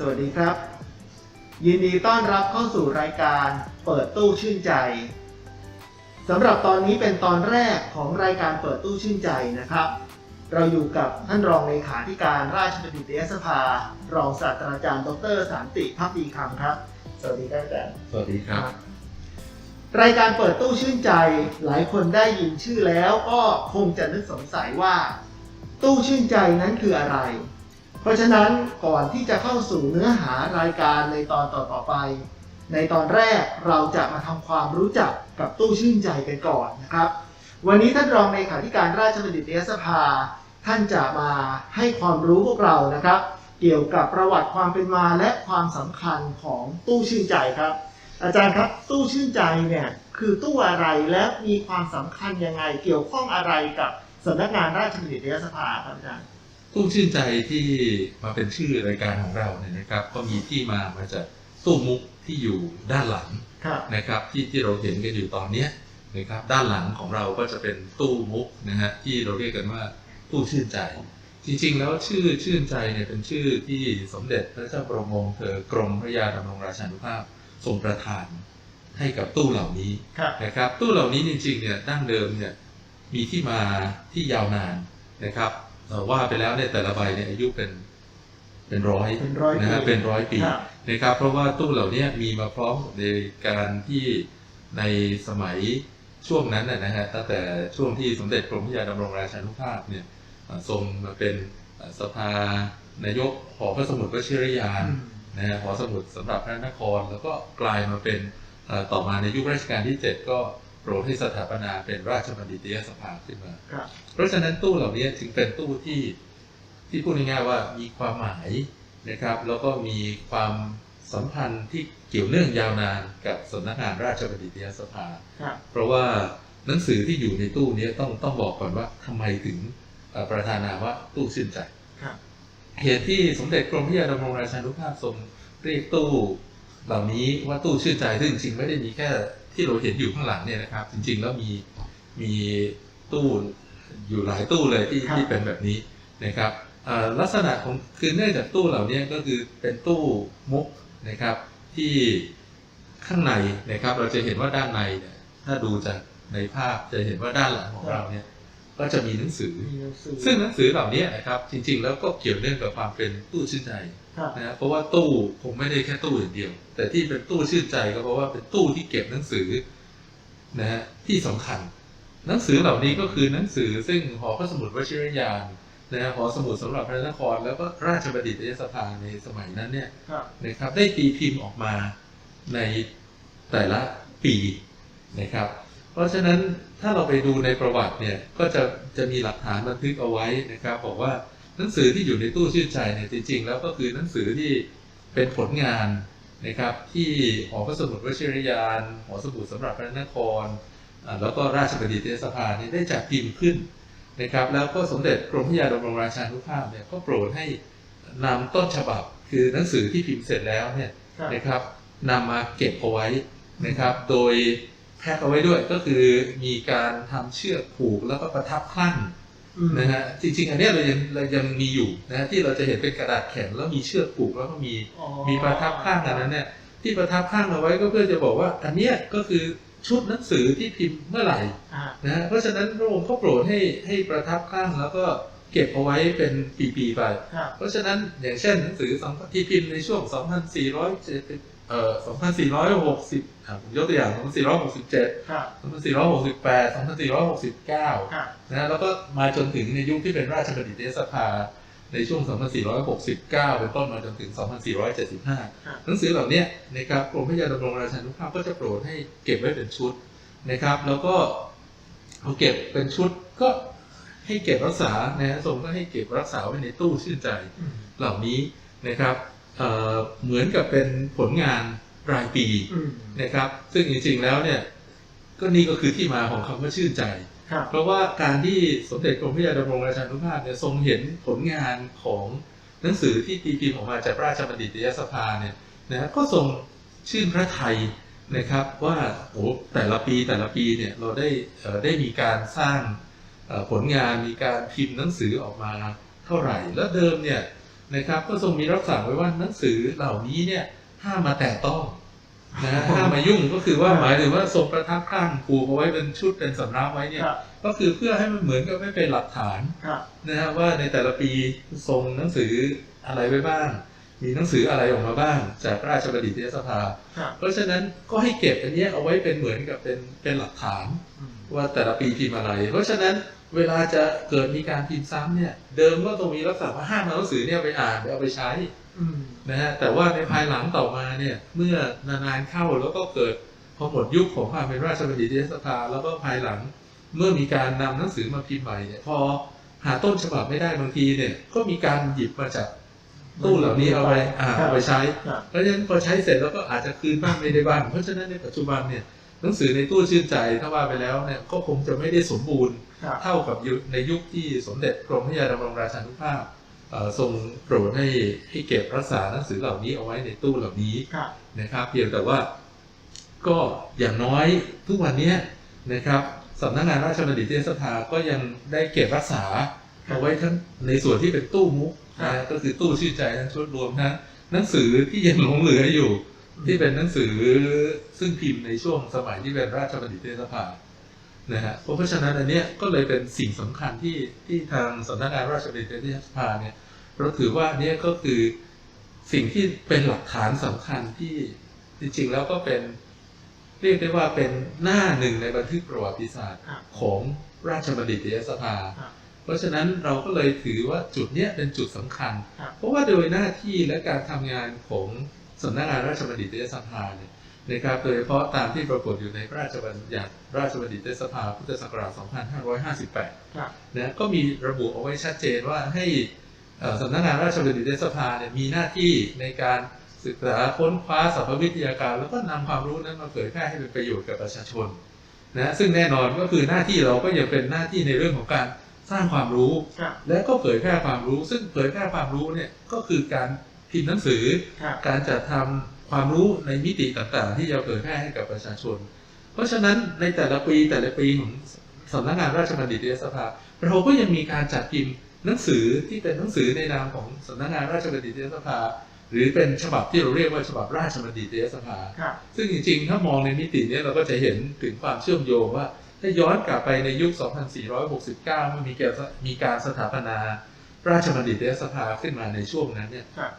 สวัสดีครับ ยินดีต้อนรับเข้าสู่รายการเปิดตู้ชื่นใจสำหรับตอนนี้เป็นตอนแรกของรายการเปิดตู้ชื่นใจนะครับ เราอยู่กับท่านรองเลขาธิการราชบัณฑิตยสภา รองศาสตราจารย์ดรสันติพักดีคำครับ สวัสดีครับอาจารย์สวัสดีครับ รายการเปิดตู้ชื่นใจหลายคนได้ยินชื่อแล้วก็คงจะนึกสงสัยว่า ตู้ชื่นใจนั้นคืออะไรเพ ราะฉะนั้นก่อนที่จะเข้าสู่เนื้อหารายการในตอนต่อๆไป ในตอนแรกเราจะมาทำความรู้จักกับตู้ชื่นใจกันก่อนนะครับ วันนี้ท่านรองในขาธิการราชบัณฑิตยสภา ท่านจะมาให้ความรู้พวกเรานะครับ เกี่ยวกับประวัติความเป็นมาและความสำคัญของตู้ชื่นใจครับ อาจารย์ครับตู้ชื่นใจเนี่ยคือตู้อะไรและมีความสำคัญยังไง เกี่ยวข้องอะไรกับสำนักงานราชบัณฑิตยสภาครับอาจารย์ ตู้ชื่นใจที่มาเป็นชื่อรายการของเราเนี่ยนะครับ ก็มีที่มามาจากตู้มุกที่อยู่ด้านหลังครับนะครับที่ที่เราเห็นกันอยู่ตอนเนี้ยนะครับด้านหลังของเราก็จะเป็นตู้มุกนะฮะที่เราเรียกกันว่าตู้ชื่นใจ จริงๆแล้วชื่อชื่นใจเนี่ยเป็นชื่อที่สมเด็จพระเจ้าประมงเธอกรมพระยาดำรงราชานุภาพทรงประทานให้กับตู้เหล่านี้ครับนะครับตู้เหล่านี้จริงๆเนี่ยดั้งเดิมเนี่ยมีที่มาที่ยาวนานนะครับเอ่อ ว่าไปแล้วเนี่ยแต่ละใบเนี่ยอายุเป็นเป็นร้อยเป็นร้อยนะฮะปีเป็นร้อยปีครับนะครับ เพราะว่าตู้เหล่านี้มีมาพร้อมกับในการที่ในสมัยช่วงนั้นนะนะฮะตั้งแต่ช่วงที่สมเด็จกรมพระยาดำรงราชานุภาพเนี่ยเอ่อทรงมาเป็นเอ่อสภานายกหอพระสมุทรวชิรยานอืมนะฮะหอสมุดสำหรับพระนคร แล้วก็กลายมาเป็นเอ่อต่อมาในยุครัชกาลที่ 7 ก็โป รดให้สถาปนาเป็นราชบัณฑิตยสภาขึ้นมาครับเพราะฉะนั้นตู้เหล่านี้จึงเป็นตู้ที่ที่พูดง่ายๆว่ามีความหมายนะครับ แล้วก็มีความสัมพันธ์ที่เกี่ยวเนื่องยาวนานกับสำนักงานราชบัณฑิตยสภาครับเพราะว่าหนังสือที่อยู่ในตู้นี้ต้องต้องบอกก่อนว่าทำไมถึงเอ่อประธานนามว่าตู้ชื่นใจครับเหตุที่สมเด็จกรมพระยาดำรงราชานุภาพทรงเรียกตู้ เหล่านี้ว่าตู้ชื่นใจซึ่งจริงๆไม่ได้มีแค่ที่เราเห็นอยู่ข้างหลังเนี่ยนะครับ จริง ๆ แล้วมีมีตู้อยู่หลายตู้เลยที่ครับที่เป็นแบบนี้นะครับเอ่อลักษณะของคือเนื่องจากตู้เหล่านี้ก็คือเป็นตู้มุกนะครับที่ข้างในนะครับเราจะเห็นว่าด้านในเนี่ยถ้าดูจากในภาพจะเห็นว่าด้านหลังของเราเนี่ย ก็จะมีหนังสือมีหนังสือ ซึ่งหนังสือเหล่านี้นะครับจริงๆ แล้วก็เกี่ยวเนื่องกับความเป็นตู้ชื่นใจครับนะฮะเพราะว่าตู้คงไม่ได้แค่ตู้อย่างเดียว แต่ที่เป็นตู้ชื่นใจก็เพราะว่าเป็นตู้ที่เก็บหนังสือนะฮะที่สำคัญ หนังสือเหล่านี้ก็คือหนังสือซึ่งหอพระสมุดวชิรยานนะฮะหอสมุดสำหรับพระนคร แล้วก็ราชบัณฑิตยสภาในสมัยนั้นเนี่ยครับนะครับได้ตีพิมพ์ออกมาในแต่ละปีนะครับเพ ราะฉะนั้นถ้าเราไปดูในประวัติเนี่ยก็จะจะมีหลักฐานบันทึกเอาไว้นะครับบอกว่าหนังสือที่อยู่ในตู้ชื่นใจเนี่ยจริง ๆ แล้วก็คือหนังสือที่เป็นผลงานนะครับที่หอพระสมุดวชิรยานหอสมุดสำหรับพระนคร แล้วก็ราชบัณฑิตยสภาเนี่ยได้จัดพิมพ์ขึ้นนะครับแล้วก็สมเด็จกรมพระยาดำรงราชานุภาพเนี่ยก็โปรดให้นำต้นฉบับคือหนังสือที่พิมพ์เสร็จแล้วเนี่ยนะครับนำมาเก็บเอาไว้นะครับโดย แพ็คเอาไว้ด้วยก็คือมีการทำเชือกผูกแล้วก็ประทับคลั่งอืมนะฮะจริงๆ อันเนี้ยเรายังเรายังมีอยู่นะที่เราจะเห็นเป็นกระดาษแข็งแล้วมีเชือกผูกแล้วก็มีอ๋อมีประทับข้างอันนั้นเนี่ยที่ประทับข้างเอาไว้ก็เพื่อจะบอกว่า อันเนี้ยก็คือชุดหนังสือที่พิมพ์เมื่อไหร่อ่านะฮะเพราะฉะนั้นพระองค์ก็โปรดให้ให้ประทับข้างแล้วก็เก็บเอาไว้เป็นปีๆไปครับเพราะฉะนั้นอย่างเช่นหนังสือสองที่พิมพ์ในช่วง 2470 เอ่อ2460อะผมยกตัวอย่าง2467ครับ2468 2469ครับนะแล้วก็มาจนถึงในยุคที่เป็นราชบัณฑิตยสภาในช่วง 2469 เป็นต้นมาจนถึง 2475 หนังสือเหล่าเนี้ยนะครับกรมพระยาดำรงราชานุภาพก็จะโปรดให้เก็บไว้เป็นชุดนะครับ แล้วก็พอเก็บเป็นชุดก็ให้เก็บรักษานะฮะทรงก็ให้เก็บรักษาไว้ในตู้ชื่นใจอืมเหล่านี้นะครับ เอ่อเหมือนกับเป็นผลงานรายปีอืมนะครับ ซึ่งจริงๆแล้วเนี่ยก็นี่ก็คือที่มาของคำว่าชื่นใจครับเพราะว่าการที่สมเด็จกรมพระยาดำรงราชานุภาพเนี่ยทรงเห็นผลงานของหนังสือที่ตีพิมพ์ออกมาจากราชบัณฑิตยสภาเนี่ยนะก็ทรงชื่นพระไทยนะครับว่าโอ้แต่ละปีแต่ละปีเนี่ยเราได้เอ่อได้มีการสร้างเอ่อผลงานมีการพิมพ์หนังสือออกมาเท่าไหร่ แล้วเดิมเนี่ย นะครับก็ทรงมีรับสั่งไว้ว่าหนังสือเหล่านี้เนี่ยห้ามมาแตะต้องนะฮะห้ามมายุ่งก็คือว่าหมายถึงว่าทรงประทับข้างผูกเอาไว้เป็นชุดเป็นสำรับไว้เนี่ยครับก็คือเพื่อให้มันเหมือนกับไม่เป็นหลักฐานครับนะฮะว่าในแต่ละปีทรงหนังสืออะไรไว้บ้าง มีหนังสืออะไรออกมาบ้าง จากราชบัณฑิตยสภาครับเพราะฉะนั้นก็ให้เก็บอันเนี้ยเอาไว้เป็นเหมือนกับเป็นเป็นหลักฐานอืมว่าแต่ละปีพิมพ์อะไร เพราะฉะนั้น เวลาจะเกิดมีการพิมพ์ซ้ำเนี่ย เดิมก็ต้องมีรับสั่งว่าห้ามเอาหนังสือเนี่ยไปอ่านไปเอาไปใช้อนะฮะแต่ว่าในภายหลังต่อมาเนี่ย เมื่อนานๆเข้าแล้วก็เกิดพอหมดยุคของความเป็นราชบัณฑิตยสภาแล้วก็ภายหลัง เมื่อมีการนำหนังสือมาพิมพ์ใหม่เนี่ยพอหาต้นฉบับไม่ได้บางทีเนี่ย ก็มีการหยิบมาจากตู้เหล่านี้เอาไปอ่าเอาไปใช้เพราะฉะนั้นพอใช้เสร็จแล้วก็อาจจะคืนบ้างไม่ได้บ้างเพราะฉะนั้นในปัจจุบันเนี่ย หนังสือในตู้ชื่นใจถ้าว่าไปแล้วเนี่ยก็คงจะไม่ได้สมบูรณ์ครับเท่ากับยุคในยุคที่สมเด็จกรมพระยาดำรงราชานุภาพเอ่อทรงโปรดให้ให้เก็บรักษาหนังสือเหล่านี้เอาไว้ในตู้เหล่านี้ครับนะครับ เพียงแต่ว่าก็อย่างน้อยทุกวันเนี้ยนะครับสำนักงานราชบัณฑิตยสภาก็ยังได้เก็บรักษาเอาไว้ทั้งในส่วนที่เป็นตู้มุกนะฮะก็คือตู้ชื่นใจทั้งชุดรวมทั้งหนังสือที่ยังหลงเหลืออยู่ ที่เป็นหนังสือซึ่งพิมพ์ในช่วงสมัยที่เป็นราชบัณฑิตยสภานะฮะเพราะฉะนั้นอันเนี้ยก็เลยเป็นสิ่งสำคัญที่ที่ทางสำนักงานราชบัณฑิตยสภาเนี่ยเราถือว่าเนี่ยก็คือสิ่งที่เป็นหลักฐานสำคัญที่จริงๆแล้วก็เป็นเรียกได้ว่าเป็นหน้าหนึ่งในบันทึกประวัติศาสตร์ครับของราชบัณฑิตยสภาครับเพราะฉะนั้นเราก็เลยถือว่าจุดเนี้ยเป็นจุดสำคัญครับเพราะว่าโดยหน้าที่และการทำงานของ สำนักงานราชบัณฑิตยสภาเนี่ยนะครับโดยเฉพาะตามที่ปรากฏอยู่ในพระราชบัญญัติราชบัณฑิตยสภาพุทธศักราช 2558ครับนะก็มีระบุเอาไว้ชัดเจนว่าให้เอ่อสำนักงานราชบัณฑิตยสภาเนี่ยมีหน้าที่ในการศึกษาค้นคว้าสรรพวิทยาการ แล้วก็นำความรู้นั้นมาเผยแพร่ให้เป็นประโยชน์กับประชาชนนะซึ่งแน่นอนก็คือหน้าที่เราก็ยังเป็นหน้าที่ในเรื่องของการสร้างความรู้ครับและก็เผยแพร่ความรู้ ซึ่งเผยแพร่ความรู้เนี่ยก็คือการ พิมพ์หนังสือครับการจัดทำความรู้ในมิติต่างๆ ที่จะเผยแพร่ให้กับประชาชน เพราะฉะนั้นในแต่ละปีแต่ละปีของสำนักงานราชบัณฑิตยสภาเราก็ยังมีการจัดพิมพ์หนังสือที่เป็นหนังสือในนามของสำนักงานราชบัณฑิตยสภา หรือเป็นฉบับที่เราเรียกว่าฉบับราชบัณฑิตยสภาครับซึ่งจริงๆ ถ้ามองในมิติเนี้ยเราก็จะเห็นถึงความเชื่อมโยงว่า ถ้าย้อนกลับไปในยุค 2469 เมื่อมีการมีการสถาปนา ราชบัณฑิตยสภาขึ้นมาในช่วงนั้นเนี่ยครับ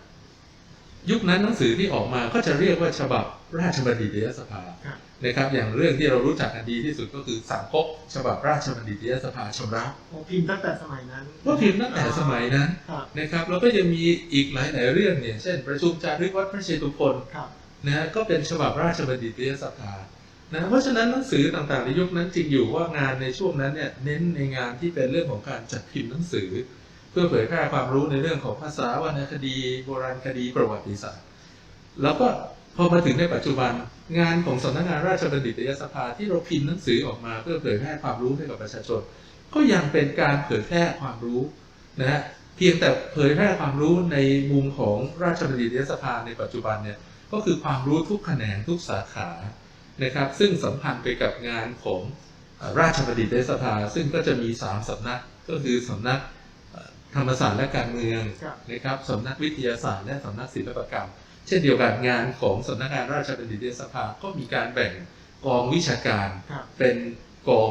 ยุคนั้นหนังสือที่ออกมาก็จะเรียกว่าฉบับราชบัณฑิตยสภาครับนะครับ อย่างเรื่องที่เรารู้จักกันดีที่สุดก็คือสังคบฉบับราชบัณฑิตยสภาชำระโอ้พิมพ์ตั้งแต่สมัยนั้นก็พิมพ์ตั้งแต่สมัยนั้นครับนะครับแล้วก็ยังมีอีกหลาย ๆ เรื่องเนี่ยเช่น ประชุมจารึกวัดพระเชตุพนครับนะฮะก็เป็นฉบับราชบัณฑิตยสภานะเพราะฉะนั้นหนังสือต่าง ๆ ในยุคนั้นจริงอยู่ว่างานในช่วงนั้นเนี่ยเน้นในงานที่เป็นเรื่องของการจัดพิมพ์หนังสือ เพื่อเผยแพร่ความรู้ในเรื่องของภาษาวรรณคดี โบราณคดีประวัติศาสตร์ แล้วก็พอมาถึงในปัจจุบันงานของสำนักงานราชบัณฑิตยสภาที่เราพิมพ์หนังสือออกมาเพื่อเผยแพร่ความรู้ให้กับประชาชน ก็ยังเป็นการเผยแพร่ความรู้นะฮะเพียงแต่เผยแพร่ความรู้ในมุมของราชบัณฑิตยสภาในปัจจุบันเนี่ยก็คือความรู้ทุกแขนงทุกสาขานะครับ ซึ่งสัมพันธ์ไปกับงานของราชบัณฑิตยสภา ซึ่งก็จะมี 3สำนักก็คือสำนัก ธรรมศาสตร์และการเมืองครับนะครับสำนักวิทยาศาสตร์และสำนักศิลปกรรม เช่นเดียวกันงานของสำนักงานราชบัณฑิตยสภาก็มีการแบ่งกองวิชาการครับเป็นกอง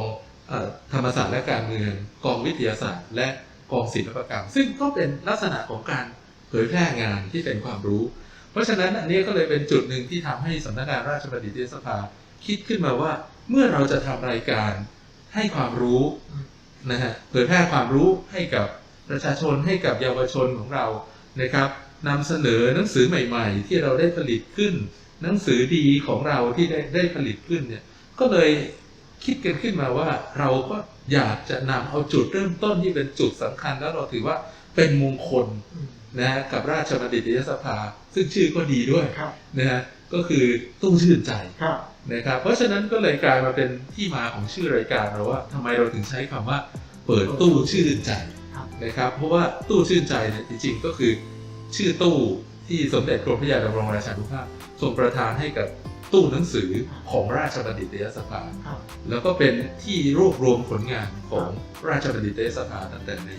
เอ่อธรรมศาสตร์และการเมือง กองวิทยาศาสตร์ และกองศิลปกรรม ซึ่งก็เป็นลักษณะของการเผยแพร่งานที่เป็นความรู้ เพราะฉะนั้นอันนี้ก็เลยเป็นจุดหนึ่งที่ทำให้สำนักงานราชบัณฑิตยสภาคิดขึ้นมาว่าเมื่อเราจะทำรายการให้ความรู้นะฮะเผยแพร่ความรู้ให้กับ ประชาชนให้กับเยาวชนของเรานะครับนำเสนอหนังสือใหม่ ๆ ที่เราได้ผลิตขึ้น หนังสือดีของเราที่ได้ได้ผลิตขึ้นเนี่ยก็เลยคิดกันขึ้นมาว่าเราก็อยากจะนำเอาจุดเริ่มต้นที่เป็นจุดสำคัญ แล้วเราถือว่าเป็นมงคลอืมนะฮะกับราชบัณฑิตยสภา ซึ่งชื่อก็ดีด้วยครับนะฮะก็คือตู้ชื่นใจครับนะครับเพราะฉะนั้นก็เลยกลายมาเป็นที่มาของชื่อรายการเราว่าทำไมเราถึงใช้คำว่า เปิดตู้ชื่นใจครับ นะครับ เพราะว่าตู้ชื่นใจเนี่ยจริงๆก็คือชื่อตู้ที่สมเด็จกรมพระยาดำรงราชานุภาพทรงประทานให้กับตู้หนังสือของราชบัณฑิตยสภาครับแล้วก็เป็นที่รวบรวมผลงานของราชบัณฑิตยสภาตั้งแต่ใน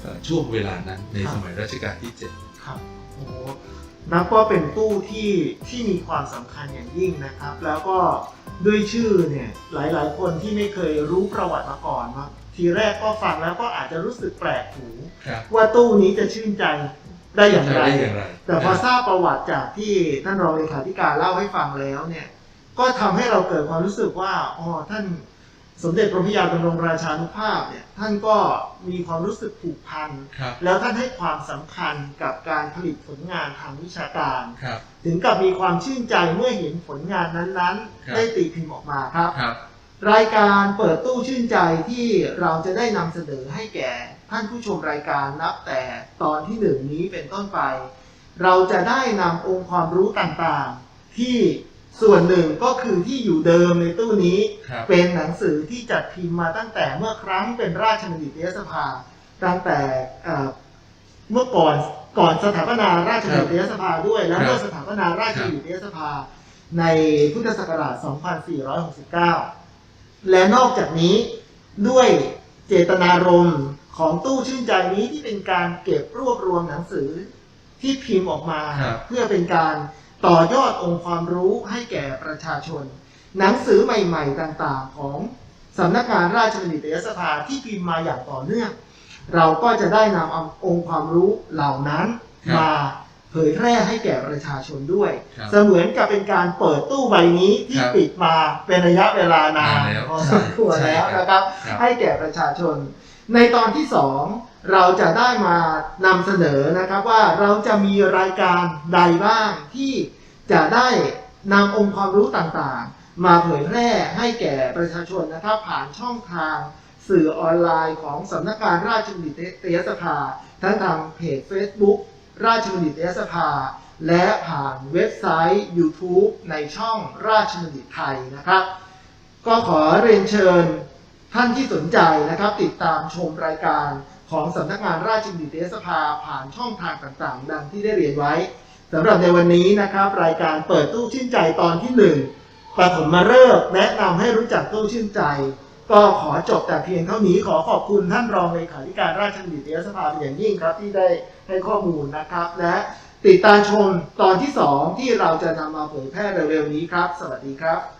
เอ่อช่วงเวลานั้นในครับสมัยรัชกาลที่ครับโอ้โหนับว่าเป็นตู้ที่ที่มีความสำคัญอย่างยิ่งนะครับ แล้วก็ด้วยชื่อเนี่ยหลายๆ คนที่ไม่เคยรู้ประวัติมาก่อนเนาะ ทีแรกก็ฟังแล้วก็อาจจะรู้สึกแปลกหูครับว่าตู้นี้จะชื่นใจได้อย่างไรได้อย่างไรแต่พอทราบประวัติจากที่ท่านรองเลขาธิการเล่าให้ฟังแล้วเนี่ย ก็ทำให้เราเกิดความรู้สึกว่าอ๋อท่านสมเด็จพระพิยาดำรงราชานุภาพเนี่ย ท่านก็มีความรู้สึกผูกพัน ครับแล้วท่านให้ความสำคัญกับการผลิตผลงานทางวิชาการ ครับ ถึงกับมีความชื่นใจเมื่อเห็นผลงานนั้นครับ ๆ ได้ตีพิมพ์ออกมาครับ ครับ รายการเปิดตู้ชื่นใจที่เราจะได้นำเสนอให้แก่ท่านผู้ชมรายการนับแต่ตอนที่หนึ่งนี้เป็นต้นไป เราจะได้นำองค์ความรู้ต่างๆ ที่ส่วนหนึ่งก็คือที่อยู่เดิมในตู้นี้ ครับเป็นหนังสือที่จัดพิมพ์มาตั้งแต่เมื่อครั้งเป็นราชบัณฑิตยสภา ตั้งแต่เอ่อเมื่อก่อนก่อนสถาปนาราชบัณฑิตยสภาด้วย และเมื่อสถาปนาราชบัณฑิตยสภาในพุทธศักราช 2469 และนอกจากนี้ด้วยเจตนารมณ์ของตู้ชื่นใจนี้ที่เป็นการเก็บรวบรวมหนังสือที่พิมพ์ออกมาครับ เพื่อเป็นการต่อยอดองค์ความรู้ให้แก่ประชาชน หนังสือใหม่ๆต่างๆ ของสำนักงานราชบัณฑิตยสภาที่พิมพ์มาอย่างต่อเนื่อง เราก็จะได้นำเอาองค์ความรู้เหล่านั้นครับ มา เผยแพร่ให้แก่ประชาชนด้วยครับเสมือนกับเป็นการเปิดตู้ใบนี้ที่ครับปิดมาเป็นระยะเวลานานนานแล้วพอสมควรใช่แล้วครับนะครับครับ ให้แก่ประชาชน ในตอนที่สองเราจะได้มานำเสนอนะครับว่าเราจะมีรายการใดบ้างที่จะได้นำองค์ความรู้ต่างๆ มาเผยแพร่ให้แก่ประชาชนนะครับ ผ่านช่องทางสื่อออนไลน์ของสำนักงานราชบัณฑิตยสภาทั้งทางเพจ Facebook ราชบัณฑิตยสภา และผ่านเว็บไซต์ YouTube ในช่องราชบัณฑิตไทยนะครับ ก็ขอเรียนเชิญท่านที่สนใจนะครับ ติดตามชมรายการของสำนักงานราชบัณฑิตยสภาผ่านช่องทางต่างๆ ดังที่ได้เรียนไว้สำหรับในวันนี้นะครับ รายการเปิดตู้ชื่นใจตอนที่หนึ่งปฐมมาฤกษ์แนะนำให้รู้จักตู้ชื่นใจ ก็ขอจบแต่เพียงเท่านี้ขอขอบคุณท่านรองเลขาธิการราชบัณฑิตยสภาเป็นอย่างยิ่งครับที่ได้ ให้ข้อมูลนะครับ และติดตามชมตอนที่สองที่เราจะนำมาเผยแพร่เร็วๆนี้ครับ สวัสดีครับ